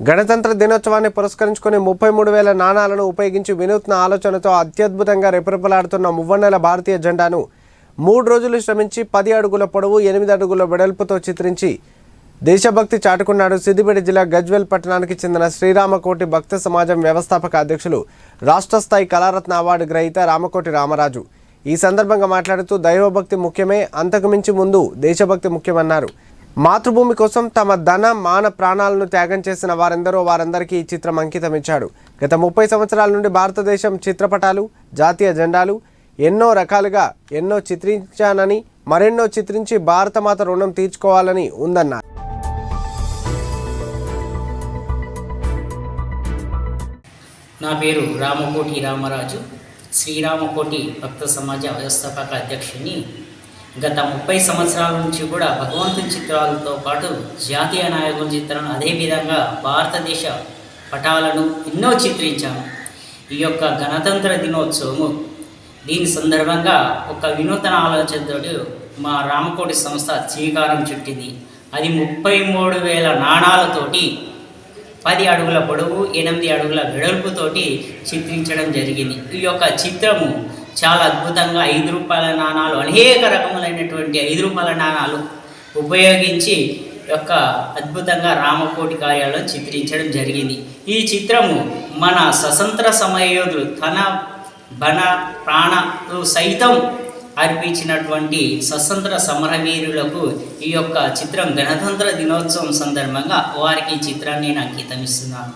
గణతంత్ర దినోత్సవాన్ని పురస్కరించుకుని ముప్పై మూడు వేల నాణాలను ఉపయోగించి వినూత్న ఆలోచనతో అత్యద్భుతంగా రెపరెపలాడుతున్న మువ్వన్నెల భారతీయ జెండాను మూడు రోజులు శ్రమించి పది అడుగుల పొడవు ఎనిమిది అడుగుల వెడల్పుతో చిత్రించి దేశభక్తి చాటుకున్నాడు సిద్దిపేట జిల్లా గజ్వెల్ పట్టణానికి చెందిన శ్రీరామకోటి భక్త సమాజం వ్యవస్థాపక అధ్యక్షులు రాష్ట్ర స్థాయి కళారత్న అవార్డు గ్రహీత రామకోటి రామరాజు. ఈ సందర్భంగా మాట్లాడుతూ దైవభక్తి ముఖ్యమే అంతకుమించి ముందు దేశభక్తి ముఖ్యమన్నారు. మాతృభూమి కోసం తమ ధన మాన ప్రాణాలను త్యాగం చేసిన వారెందరో వారందరికీ ఈ చిత్రం అంకితం ఇచ్చాడు గత ముప్పై సంవత్సరాల నుండి భారతదేశం చిత్రపటాలు జాతీయ జెండాలు ఎన్నో రకాలుగా ఎన్నో చిత్రించానని మరెన్నో చిత్రించి భారతమాత రుణం తీర్చుకోవాలని ఉందన్నారు. నా పేరు రామకోటి రామరాజు. శ్రీరామకోటి భక్త సమాజ వ్యవస్థాపక అధ్యక్షుని గత ముప్పై సంవత్సరాల నుంచి కూడా భగవంతుని చిత్రాలతో పాటు జాతీయ నాయకుల చిత్రాలను అదేవిధంగా భారతదేశ పటాలను ఎన్నో చిత్రించాను ఈ యొక్క గణతంత్ర దినోత్సవము దీని సందర్భంగా ఒక వినూతన ఆలోచనతోటి మా రామకోటి సంస్థ శ్రీకారం చుట్టింది. అది ముప్పై మూడు వేల నాణాలతోటి పది అడుగుల పొడవు ఎనిమిది అడుగుల వెడల్పుతోటి చిత్రించడం జరిగింది. ఈ యొక్క చిత్రము చాలా అద్భుతంగా ఐదు రూపాయల నాణాలు అనేక రకములైనటువంటి ఐదు రూపాయల నాణాలు ఉపయోగించి యొక్క అద్భుతంగా రామకోటి కార్యాలను చిత్రించడం జరిగింది. ఈ చిత్రము మన స్వతంత్ర సమయోధులు తన బన ప్రాణలు సైతం అర్పించినటువంటి స్వతంత్ర సమరవీరులకు ఈ యొక్క చిత్రం గణతంత్ర దినోత్సవం సందర్భంగా వారికి ఈ చిత్రాన్ని నేను అంకితం ఇస్తున్నాను